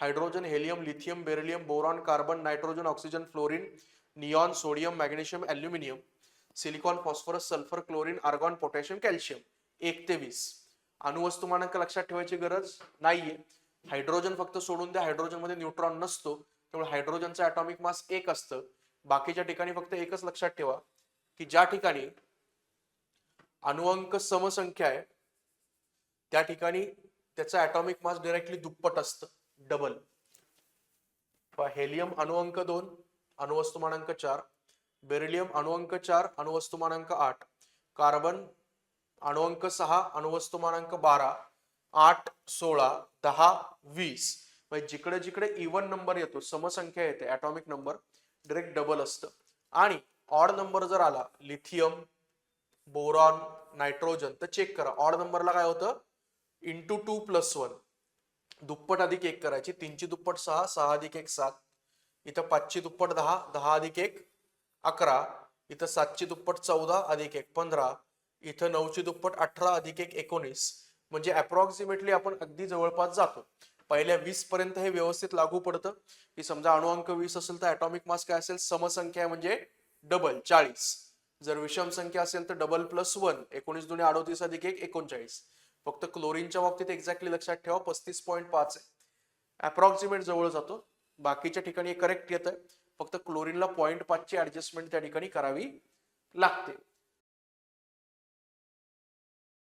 Hydrogen helium lithium beryllium boron carbon nitrogen oxygen fluorine neon sodium magnesium aluminium silicon phosphorus sulphur chlorine argon potassium calcium. एक ते वीस. अणुवस्तुमानांक लक्षात ठेवायची गरज नाहीये. हायड्रोजन फक्त सोडून द्या. हायड्रोजनमध्ये न्यूट्रॉन नसतो. त्यामुळे हायड्रोजनचा ॲटॉमिक मास एक असतं. बाकीच्या ठिकाणी फक्त एकच लक्षात ठेवा की ज्या ठिकाणी अणुअंक समसंख्या आहे त्या ठिकाणी त्याचा ॲटॉमिक मास डायरेक्टली दुप्पट असतं. डबल हेलियम अणुअंक दोन अणुवस्तुमानांक चार बेरिलियम अणुअंक चार अणुवस्तुमानांक आठ कार्बन अणुअंक सहा अणुवस्तुमानांक बारा आठ सोळा दहा वीस. म्हणजे जिकडे जिकडे इवन नंबर येतो समसंख्या येते ॲटॉमिक नंबर डायरेक्ट डबल असतं. आणि ऑड नंबर जर आला लिथियम बोरॉन नायट्रोजन तर चेक करा. ऑड नंबरला काय होतं? इंटू टू प्लस वन दुप्पट अधिक एक करायची. तीनची दुप्पट सहा सहा अधिक एक सात. इथं पाचची दुप्पट दहा दहा अधिक एक अकरा. इथं सातची दुप्पट चौदा अधिक एक पंधरा. इथं नऊची दुप्पट अठरा अधिक एक एकोणीस. म्हणजे अप्रॉक्सिमेटली आपण अगदी जवळपास जातो. पहिल्या वीस पर्यंत हे व्यवस्थित लागू पडतं. की समजा अणुअंक वीस असेल तर ॲटॉमिक मास काय असेल? समसंख्या म्हणजे डबल चाळीस. जर विषम संख्या असेल तर डबल प्लस वन एकोणीस दुने अडोतीस अधिक एक एकोणचाळीस. फक्त क्लोरीनच्या बाबतीत एक्झॅक्टली लक्षात ठेवा पस्तीस पॉईंट पाच आहे. अप्रॉक्सिमेट जवळ जातो. बाकीच्या ठिकाणी करेक्ट येत आहे फक्त क्लोरीनला पॉईंट पाचची ऍडजस्टमेंट त्या ठिकाणी करावी लागते.